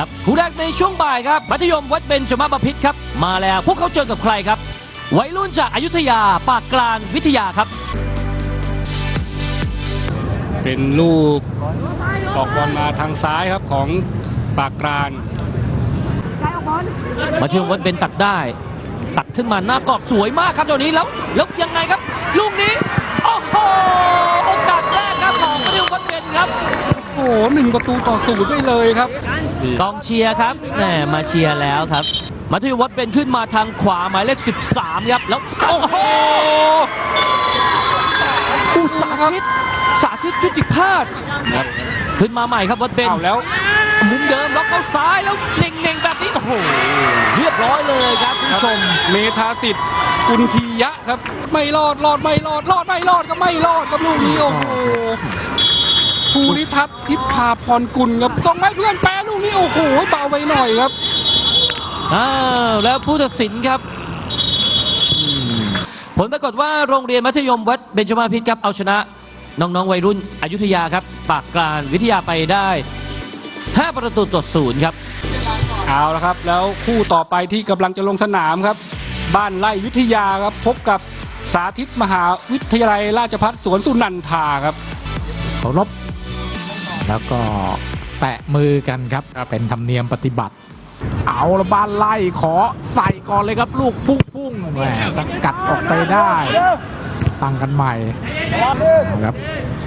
ครับคู่แรกในช่วงบ่ายครับมัธยมวัดเบญจมาบพิตรครับ มาแล้วพวกเขาเจอกับใครครับ วัยรุ่นจากอายุทยาปากกลางวิทยาครับ เป็นลูกออกบอลมาทางซ้ายครับของปากกรานมัธยมวัดเบญตัดได้ ตัดขึ้นมาหน้ากรอบสวยมากครับตอนนี้แล้วแล้วยังไงครับ ลูกนี้โอ้โหโอกาสแรกครับของมัธยมวัดเบญครับโอ้โหหนึ่งประตูต่อศูนย์ไปเลยครับนี่กองเชียร์ครับแหมมาเชียร์แล้วครับ มัธยมวัดเป็นขึ้นมาทางขวาหมายเลข 13 ครับ แล้วโอ้โหอุสาธิตสาธิตจุติพาสครับขึ้นมาใหม่ครับวัดเบนเอาแล้ว มุมเดิมล็อกเข้าซ้ายแล้วเน่งๆแบบนี้โอ้โหเรียบร้อยเลยครับคุณผู้ชม เมธาสิทธิ์กุลทียะครับ ไม่รอดรอดไม่รอดรอดไม่รอดก็ไม่รอดครับลูกนี้โอ้โห ภูริทัศน์ทิพพาพรกุลครับส่งให้เพื่อนแปรลูกนี้โอ้โหเบาไปหน่อยครับอ้าวแล้วผู้ตัดสินครับอืมผลปรากฏว่าโรงเรียนมัธยมวัดเบญจมาพิตรครับเอาชนะ น้องๆวัยรุ่นอยุธยาครับ ปากกลางวิทยาไปได้ 5 ประตูต่อศูนย์ครับเอาละครับ แล้วคู่ต่อไปที่กำลังจะลงสนามครับ บ้านไร่วิทยาครับพบกับสาธิตมหาวิทยาลัยราชภัฏสวนสุนันทาครับเคารพ แล้วก็แตะมือกันครับ เป็นธรรมเนียมปฏิบัติ เอาละบ้านไล่ขอใส่ก่อนเลยครับ ลูกพุ่งพุ่งๆแหมสกัดออกไปได้ ตั้งกันใหม่เอาครับ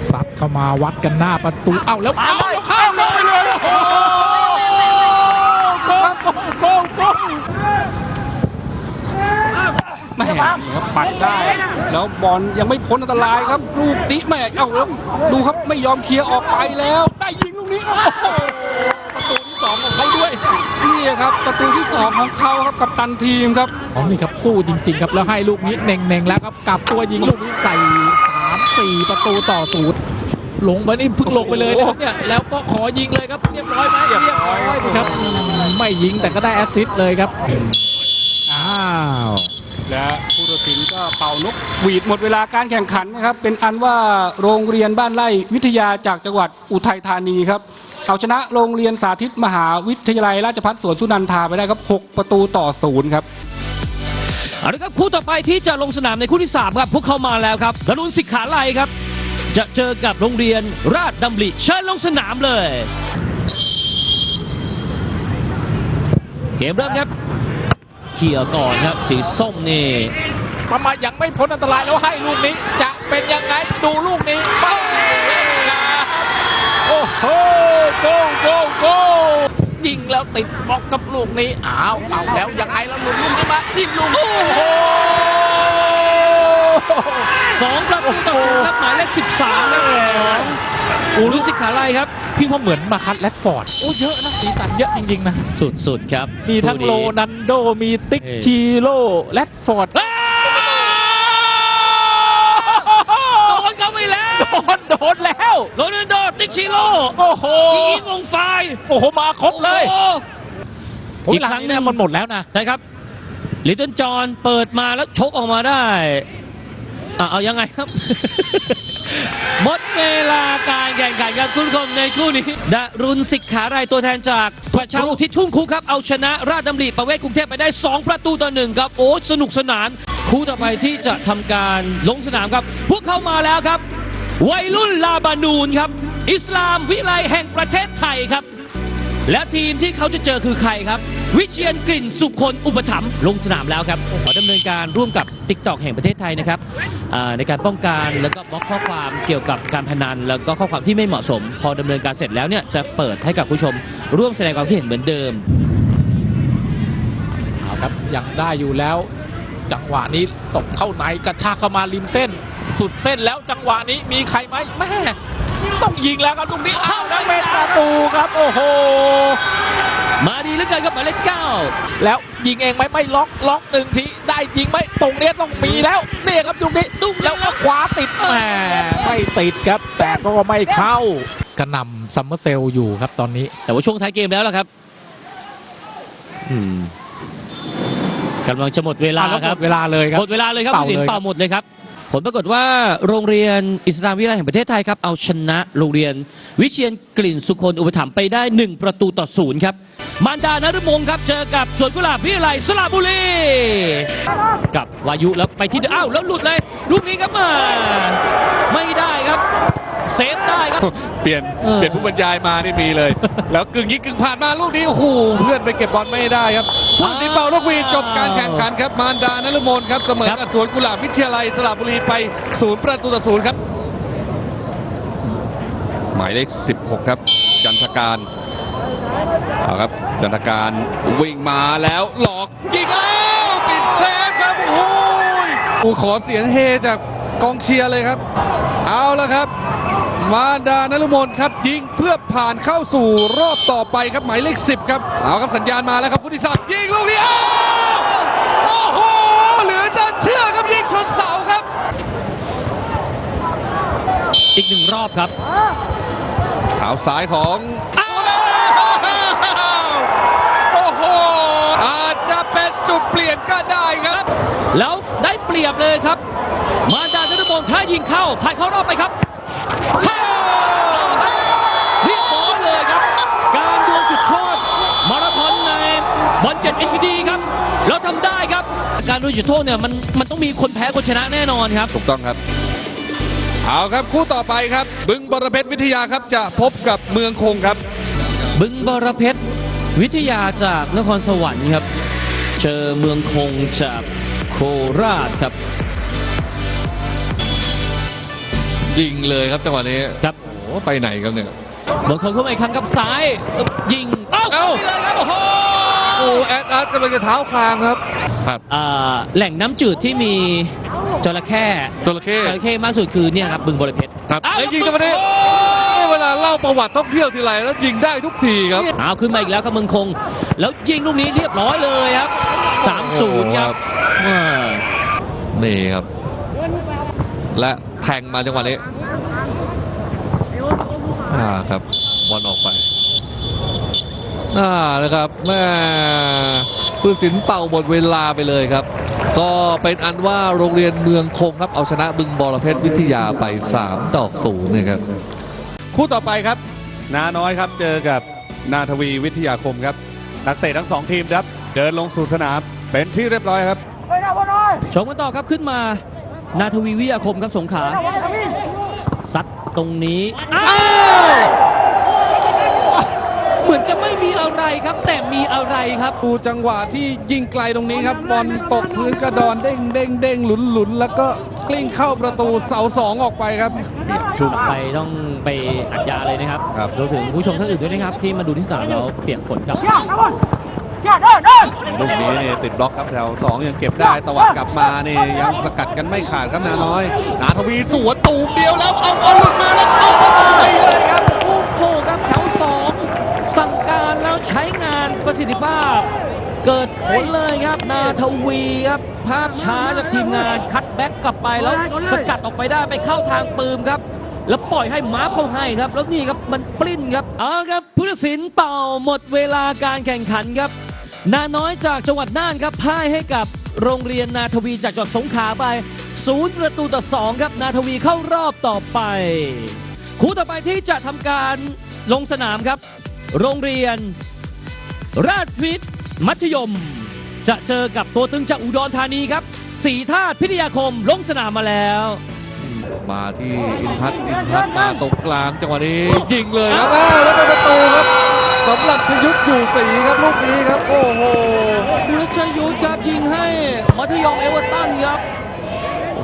ซัดเข้ามาวัดกันหน้าประตู เอาแล้วเอาแล้วเข้าเลยเลยโอ้โหโกงโกงโกงโกง แม่นี่ครับปัดได้ แล้วบอลยังไม่พ้นอันตรายครับ ลูกนี้แม่เอาแล้วดูครับไม่ยอมเคลียร์ออกไปแล้ว ได้ยิงลูกนี้โอ้โหประตูที่สองของเขาด้วยนี่ครับประตูที่สองของเขาครับกับตันทีมครับของนี่ครับสู้จริง ๆ ครับแล้วให้ลูกนี้เน่งๆแล้วครับกลับตัวยิงลูกนี้ใส่สามสี่ประตูต่อศูนย์ลงมานี่เพึ่งลงไปเลยนะครับเนี่ยแล้วก็ขอยิงเลยครับเรียบร้อยไหมเรียบร้อยครับ ไม่ยิงแต่ก็ได้แอสซิสต์เลยครับอ้าว และผู้ตัดสินก็เป่านกหวีดหมดเวลาการแข่งขันนะครับ เป็นอันว่าโรงเรียนบ้านไร่วิทยาจากจังหวัดอุทัยธานีครับเอาชนะโรงเรียนสาธิตมหาวิทยาลัยราชภัฏสวนสุนันทาไปได้ครับ 6 ประตูต่อศูนย์ครับเอาละครับคู่ต่อไปที่จะลงสนามในคู่ที่ 3 ครับ พวกเขามาแล้วครับกรุณสิกขาไลครับ จะเจอกับโรงเรียนราชดำริเชิญลงสนามเลย เกมเริ่มครับ เคลียร์ก่อนครับ สีส้มนี่ประมาณยังไม่พ้นอันตรายแล้วให้ลูกนี้ จะเป็นยังไงดูลูกนี้ไปโอ้โหโกโกโกยิงแล้วติดบล็อกกับลูกนี้อ้าวเอาแล้วยังไงแล้วหลุดลูกนี้มาจิ้มลูกโอ้โห 2ประตูต่อศูนย์ครับหมายเลข13ครับของอุรุสิกขาไลยครับ พี่ว่าเหมือนมาคัดแรดฟอร์ดโอ้เยอะนะสีสันเยอะจริง ๆ นะ สุดๆครับมีทั้งคู่โรนี้นันโดมีติ๊กเอ่อชีโร่แรดฟอร์ดโดนเข้าไปแล้ว โดนโดนแล้วโรนัลโดติกชิโร่โอ้โหมีอีกวงไฟโอ้โหมาครบเลยโอ้โหโอ้อียกหลังครั้งนี้หนึ่เนี่ยงมันหมดแล้วนะใช่ครับลิตเติ้ลจอห์นเปิดมาแล้วชกออกมาได้ อะเอายังไงครับ หมดเวลาการแข่งขันครับคุณผู้ชมในคู่นี้ดารุณสิกขารายตัวแทนจากประชาอุทิศทุ่งคุครับ เอาชนะราชดำริประเวศกรุงเทพไปได้ 2 ประตูต่อหนึ่งครับ โอ้สนุกสนาน คู่ต่อไปที่จะทำการลงสนามครับ พวกเขามาแล้วครับ วัยรุ่นลาบานูนครับ อิสลามวิไลแห่งประเทศไทยครับ และทีมที่เขาจะเจอคือใครครับ วิเชียนกลิ่นสุคนอุปถัมภ์ลงสนามแล้วครับขอดำเนินการร่วมกับ t ิ k t o k แห่งประเทศไทยนะครับในการป้องกันแล้วก็บล็อกข้อความเกี่ยวกับการพนัน แล้วก็ข้อความที่ไม่เหมาะสม พอดำเนินการเสร็จแล้วเนี่ยจะเปิดให้กับผู้ชม ร่วมแสดงความคิดเห็นเหมือนเดิมเอาครับยังได้อยู่แล้ว จังหวะนี้ตบเข้าในกระชากเข้ามาริมเส้น สุดเส้นแล้วจังหวะนี้มีใครไหมแม่ต้องยิงแล้วครับลูกนี้อ้าวแล้วเป็นประตูครับ โอ้โห ดีเหลือเกินครับหมายเลขเก้าแล้วยิงเองไหมไม่ล็อกล็อกหนึ่งทีได้ยิงไหมตรงเนี้ยต้องมีแล้วเนี่ยครับลูกนี้ตุ้มแล้วก็ขวาติดแหมไม่ติดครับ แต่ก็ไม่เข้ากระหนำซัมเมอร์เซลอยู่ครับตอนนี้ แต่ว่าช่วงท้ายเกมแล้วล่ะครับอืมกำลังจะหมดเวลาอะแล้วคหรัมบดเวลาเลยครับ หมดเวลาเลยครับเป่าผู้ตัดสินเลยครับ เป่าหมดเลยครับ ผลปรากฏว่าโรงเรียนอิสลามวิทยาลัยแห่งประเทศไทยครับเอาชนะโรงเรียน วิเชียนกลิ่นสุคนอุปถัมภ์ไปได้ 1 ประตูต่อศูนย์ครับมารดานฤมงครับเจอกับสวนกุหลาบวิทยาลัยสระบุรี กับวายุแล้วไปที่เดิมอ้าวแล้วหลุดเลยลูกนี้ครับมาไม่ได้ครับเซฟได้ครับเปลี่ยนเออเปลี่ยนผู้บรรยายมานี่มีเลย แล้วกึ่งยิงกึ่งผ่านมาลูกนี้โอ้โหเพื่อนไปเก็บบอลไม่ได้ครับ ผู้ตัดสินเป่าลูกหวีดจบการแข่งขันครับมารดานฤมลครับเสมอกับสวนกุหลาบวิทยาลัยสระบุรีไปศูนย์ประตูต่อศูนย์ครับ หมายเลข 16 ครับ จันทการเอาครับจันทการวิ่งมาแล้วหลอกยิงอ้าวติดเซฟครับโอ้ยโอ้ขอเสียงเฮจากกองเชียร์เลยครับ เอาแล้วครับ มาดานฤมลครับ ยิงเพื่อผ่านเข้าสู่รอบต่อไปครับหมายเลข10 ครับ เอาครับสัญญาณมาแล้วครับฟุติศักดิ์ยิงลูกนี้อ้าวโอ้โหเหลือจะเชื่อครับยิงชนเสาครับ อีกหนึ่งรอบครับเท้าซ้ายของอ้าวโอ้โหอาจจะเป็นจุดเปลี่ยนก็ได้ครับ แล้วได้เปรียบเลยครับ มารดานฤมงถ้ายิงเข้าผ่านเข้ารอบไปครับ เรียบร้อยเลยครับ การดวลจุดโทษมาราธอนในบอลเจ็ด HD ครับ เราทำได้ครับ การดวลจุดโทษเนี่ยมันมันต้องมีคนแพ้คนชนะแน่นอนครับ ถูกต้องครับ เอาครับคู่ต่อไปครับ บึงบรเพชรวิทยาครับจะพบกับเมืองคงครับ บึงบรเพชรวิทยาจากนครสวรรค์ครับ เจอเมืองคงจากโคราชครับ ยิงเลยครับจังหวะนี้ครับโอ้โหไปไหนครับเนี่ยเมืองคงเข้ามาอีกครั้งกับซ้ายยิงเอ้าเอ้า ไปเลยครับโอ้โหโอ้แอดอาร์ตกำลังจะเท้าคางครับครับอ่าแหล่งน้ำจืดที่มีจระเข้จระเข้จระเข้มากสุดคือเนี่ยครับบึงบรเพชรครับอ้าวไอ้ยยิงจังหวะนี้เอ้ยเวลาเล่าประวัติท่องเที่ยวทีไรแล้วยิงได้ทุกทีครับ เอาขึ้นมาอีกแล้วครับเมืองคง แล้วยิงลูกนี้เรียบร้อยเลยครับ3-0ครับว้านี่ครับ และ แทงมาจังหวะนี้อ่าครับบอลออกไปอ่านะครับแม่ผู้สินเป่าหมดเวลาไปเลยครับ ก็เป็นอันว่าโรงเรียนเมืองคงครับเอาชนะบึงบอระเพ็ดวิทยาไป 3 ต่อ0เนี่ยครับคู่ต่อไปครับ นาน้อยครับเจอกับนาทวีวิทยาคมครับ นักเตะทั้งสองทีมครับ เดินลงสู่สนามเป็นที่เรียบร้อยครับชมกันต่อครับขึ้นมา นาทวีวิทยาคมครับสงขลาซัดตรงนี้ อ้าว เหมือนจะไม่มีอะไรครับ แต่มีอะไรครับ ดูจังหวะที่ยิงไกลตรงนี้ครับบอลตกพื้นกระดอนเด้งเด้งเด้งหลุนหลุนแล้วก็กลิ้งเข้าประตูเสาสองออกไปครับ ชุบไปต้องไปอัดยาเลยนะครับครับ รวมถึงผู้ชมท่านอื่นด้วยนะครับ ที่มาดูที่สนามเราเปียกฝนกับ ลูกนี้นี่ติดบล็อกครับแถวสองยังเก็บได้ตวัดกลับมานี่ยังสกัดกันไม่ขาดครับนาน้อย นาทวีสวนตูมเดียวแล้วเอาบอลหลุดมาแล้วเข้าประตูไปเลยครับโอ้โหครับแถวสองสั่งการแล้วใช้งานประสิทธิภาพ เกิดผลเลยครับนาทวีครับภาพช้าจากทีมงานคัดแบ็กกลับไปแล้วสกัดออกไปได้ไปเข้าทางปืมครับแล้วปล่อยให้มาร์คเข้าให้ครับ แล้วนี่ครับมันปลิ้นครับเอาครับผู้ตัดสินเป่าหมดเวลาการแข่งขันครับ นาน้อยจากจังหวัดน่านครับพ่ายให้กับโรงเรียนนาทวีจากจังหวัดสงขลาไปศูนย์ประตูต่อสองครับนาทวีเข้ารอบต่อไป คู่ต่อไปที่จะทำการลงสนามครับ โรงเรียน ราชวิทย์มัธยม จะเจอกับตัวตึงจากอุดรธานีครับสีธาตุพิทยาคมลงสนามมาแล้ว มาที่อินทัศน์อินทัศน์มาตรงกลางจังหวะนี้ยิงเลยครับอ้าวแล้วเป็นประตูครับ สำหรับชยุทธอยู่สีครับลูกนี้ครับ โอ้โหบุรชยุทธครับยิงให้มัธยมเอเวอร์ตันครับ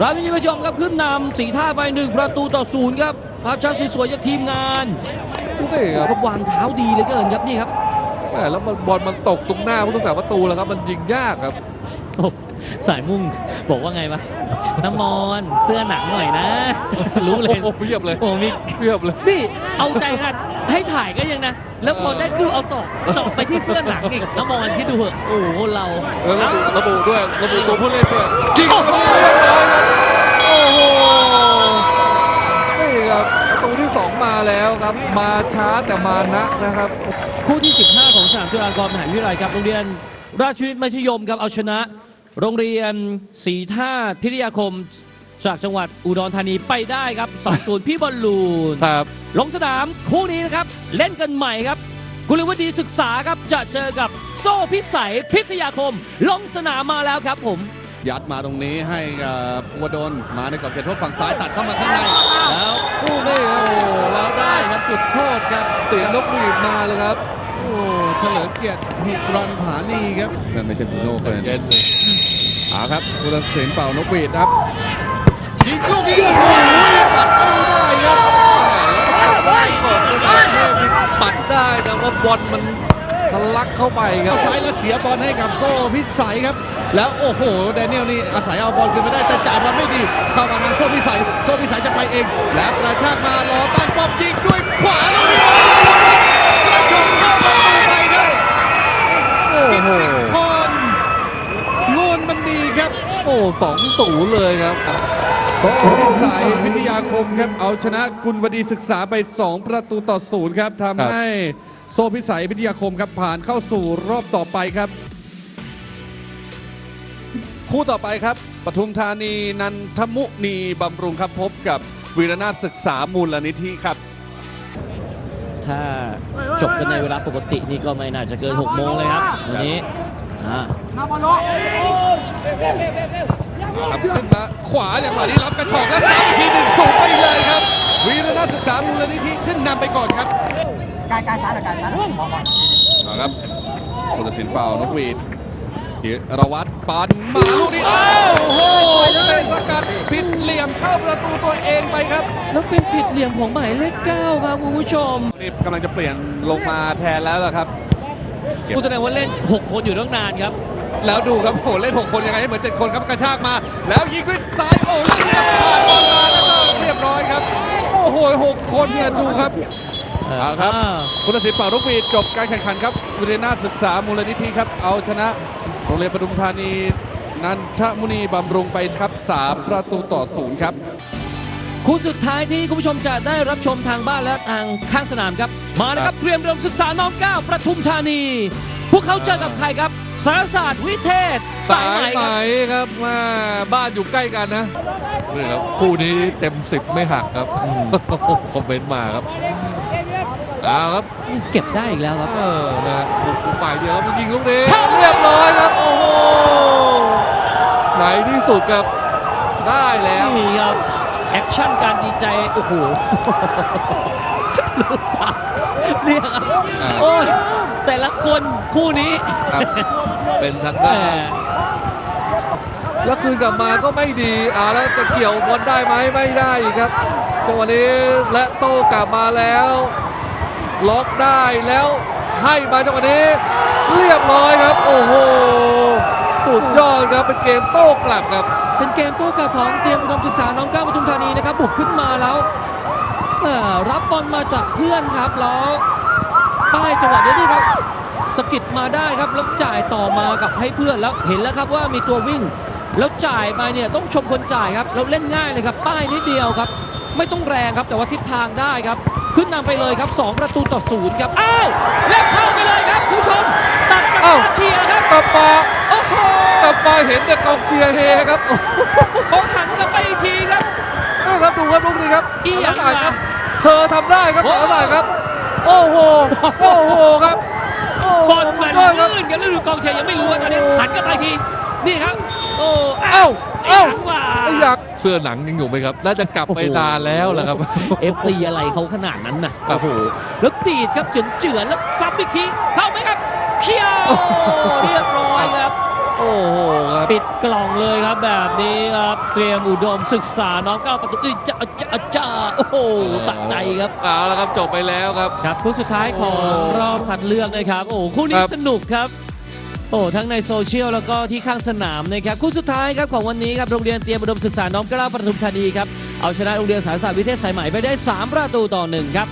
ราชวิทย์มัธยมครับขึ้นนำสีท่าไปหนึ่งประตูต่อศูนย์ครับภาพช้าสวยๆจากทีมงานนี่ครับก็วางเท้าดีเหลยเกินครับนี่ครับแหม่แล้วมันบอลมันตกตรงหน้าผู้รักษาประตูแล้วครับ มันยิงยากครับโอ้ สายมุ่งบอกว่าไงวะน้ำมอนเสื้อหนังหน่อยนะ รู้เลยโอ้โหเพียบเลยโอ้มีเพียบเลยนี่เอาใจงัดให้ถ่ายก็ยังนะ แล้วพอได้คือเอาศอกศอกไปที่เสื้อหนังอีกน้ำมอนคิดดูเหอะโอ้โหเราเออระบุเอ้าระบุด้วยระบุตัวผู้เล่นด้วยยิงเข้าไปเรียบร้อยครับโอ้โหนี่ครับประตูที่ 2 มาแล้วครับ มาช้าแต่มานะนะครับ คู่ที่ 15 ของสนามจุฬาลงกรณ์มหาวิทยาลัยครับโรงเรียนราชวิทย์มัธยมครับเอาชนะ โรงเรียนศรีท่าตุพิทยาคมจากจังหวัดอุดรธานีไปได้ครับ2-0พี่บอลลูน ครับลงสนามคู่นี้นะครับ เล่นกันใหม่ครับ กุลวดีศึกษาครับจะเจอกับโซ่พิสัยพิทยาคม ลงสนามมาแล้วครับผม ยัดมาตรงนี้ให้กับภูวดลมาในกรอบเขตโทษฝั่งซ้ายตัดเข้ามาข้างในแล้วโอ้นี่ครับโอ้แล้วได้ครับจุดโทษครับเสียงนกหวีดมาเลยครับ โอ้เฉลิมเกียรติหิรันผานีครับนั่นไม่ใช่บูโน่เฟิร์นเอา ครับผู้ตัดสินเป่านกหวีดครับยิงลูกนี้โอ้โหปัดไม่ได้ครับปัดได้แต่ว่าบอลมันทะลักเข้าไปครัเขาบซ้ายแล้วเสียบอลให้กับโซ่พิสัยครับ แล้วโอ้โหแดเนียลนี่อาศัยเอาบอลคืนไม่ได้แต่จ่ายบอลไม่ดีเข้ามาทางโซ่พิสัยโซ่พิสัยจะไปเอง แล้วกระชากมารอตั้งป้อมยิงด้วยขวาแล้วนี่กระชากเข้าประตูไปครับโอ้โหพรงวนมันดีครับ โอ้ สองศูนย์เลยครับโซ่พิสัยวิทยาคมครับ เอาชนะกุลวดีศึกษาไป 2 ประตูต่อศูนย์ครับครับทำให้โซ่พิสัยวิทยาคมครับผ่านเข้าสู่รอบต่อไปครับ คู่ต่อไปครับปทุมธานีนันทมุนีบำรุงครับพบกับวีรนาถศึกษามูลนิธิครับ ถ้าจบกันในเวลาปกตินี่ก็ไม่น่าจะเกิน6โมงเลยครับวันนี้อ่า ครับขึ้นมาขวาอย่างไรนี้รับกระชอกและซ้ำอีกทีหนึ่งสูงไปเลยครับ วีรนาถศึกษามูลนิธิขึ้นนำไปก่อนครับการการช้าการช้าครับผู้ตัดสินเป่านกหวีดจิรวัตรปันมาลูกนี้อ้าวโอ้โหเตะสกัดผิดเหลี่ยมเข้าประตูตัวเองไปครับแล้วเป็นผิดเหลี่ยมของหมายเลข9ครับคุณผู้ชมนี่กำลังจะเปลี่ยนลงมาแทนแล้วล่ะครับเก็บผู้แสดงว่าเล่น 6 คนอยู่ตั้งนานครับ แล้วดูครับโหเล่น 6 คนยังไงให้เหมือน 7 คนครับกระชากมา แล้วยิงด้วยซ้ายโอ้ลูกนี้จะผ่านบอลมาแล้วก็เรียบร้อยครับ โอ้โหหกคนเนี่ยดูครับเอาครับ คุณศิลป์เป่านกหวีดจบการแข่งขันครับวิเรนาถศึกษามูลนิธิครับ เอาชนะโรงเรียนปทุมธานีนันทมุนีบำรุงไปครับ 3 ประตูต่อศูนย์ครับ คู่สุดท้ายที่คุณผู้ชมจะได้รับชมทางบ้านและทางข้างสนามครับ มาแล้วครับเตรียมเริ่มศึกษาน้องก้าวประทุมธานี พวกเขาเจอกับใครครับ สารศาสตร์วิเทศ สายไหมครับครับว่าบ้านอยู่ใกล้กันนะนี่ครับคู่นี้เต็มสิบไม่หักครับ คอมเมนต์มาครับเอาครับเก็บได้อีกแล้วครับ เออนะบุกฝ่ายเดียวครับยิงลูกนี้เรียบร้อยครับ โอ้โหไหนที่สุดครับได้แล้วนี่ครับ แอคชั่นการดีใจ โอ้โหลูกตาเนี่ยครับอ่า โอ้ยแต่ละคนคู่นี้ครับเป็นทางแหด้านม แล้วคืนกลับมาก็ไม่ดีอ่าแล้วจะเกี่ยวบอลได้ไหมไม่ได้อีกครับจังหวะนี้และโต้กลับมาแล้ว ล็อกได้แล้วให้มาจังหวะนี้ เรียบร้อยครับ โอ้โหสุดยอดครับเป็นเกมโต้กลับครับ เป็นเกมโต้กลับของเตรียมอุดมศึกษาน้องก้าวปทุมธานีนะครับบุกขึ้นมาแล้วเอ่อรับบอลมาจากเพื่อนครับแล้วป้ายจังหวะนี้นี่ครับสะกิดมาได้ครับแล้วจ่ายต่อมากับให้เพื่อนแล้วเห็นแล้วครับว่ามีตัววิ่ง แล้วจ่ายไปเนี่ยต้องชมคนจ่ายครับแล้วเล่นง่ายเลยครับ ป้ายนิดเดียวครับ ไม่ต้องแรงครับแต่ว่าทิศทางได้ครับ ขึ้นนำไปเลยครับ 2 ประตูต่อศูนย์ครับอ้าวเล่นเข้าไปเลยครับคุณผู้ชมตัดกับอ้าวเคลียร์ครับกลับมาโอ้โห กลับมาเห็นแต่กองเชียร์เฮครับโอ้โหผมหันกลับไปอีกทีครับนี่ครับดูครับลูกนี้ครับอีหยังสารศาสตร์ครับวะเธอทำได้ครับโอ้สารศาสตร์ครับ โอ้โห โอ้โหครับโอ้โหบอลมันสุดยอดครับลื่นกันแล้วดูกองเชียร์ยังไม่รู้ว่าตอนนี้หันกลับไปอีกทีนี่ครับ โอ้เอ้าเอ้าเอ้าหลังว่าไอ้อยากเสื้อหนังยังอยู่ไหมครับ น่าจะกลับไปนานแล้วแหละครับเอฟซีอะไรเขาขนาดนั้นน่ะโอ้โหแล้วตีดครับเจือนเจือนๆแล้วซ้ำอีกทีเข้าไหมครับเคียวเรียบร้อยครับ โอ้โหครับปิดกล่องเลยครับแบบนี้ครับเตรียมอุดมศึกษาน้องเก้าประตูเอ้ยจ้าจ้าจ้าโอ้โหสะใจครับเอาละครับจบไปแล้วครับ ครับคู่สุดท้ายของรอบคัดเลือกนะครับ โอ้คู่นี้ครับสนุกครับโอ้ทั้งในโซเชียลแล้วก็ที่ข้างสนามนะครับคู่สุดท้ายครับของวันนี้ครับโรงเรียนเตรียมอุดมศึกษาน้อมเกล้าปทุมธานีครับเอาชนะโรงเรียนสารศาสตร์วิเทศสายไหมไปได้ 3 ประตูต่อหนึ่งครับ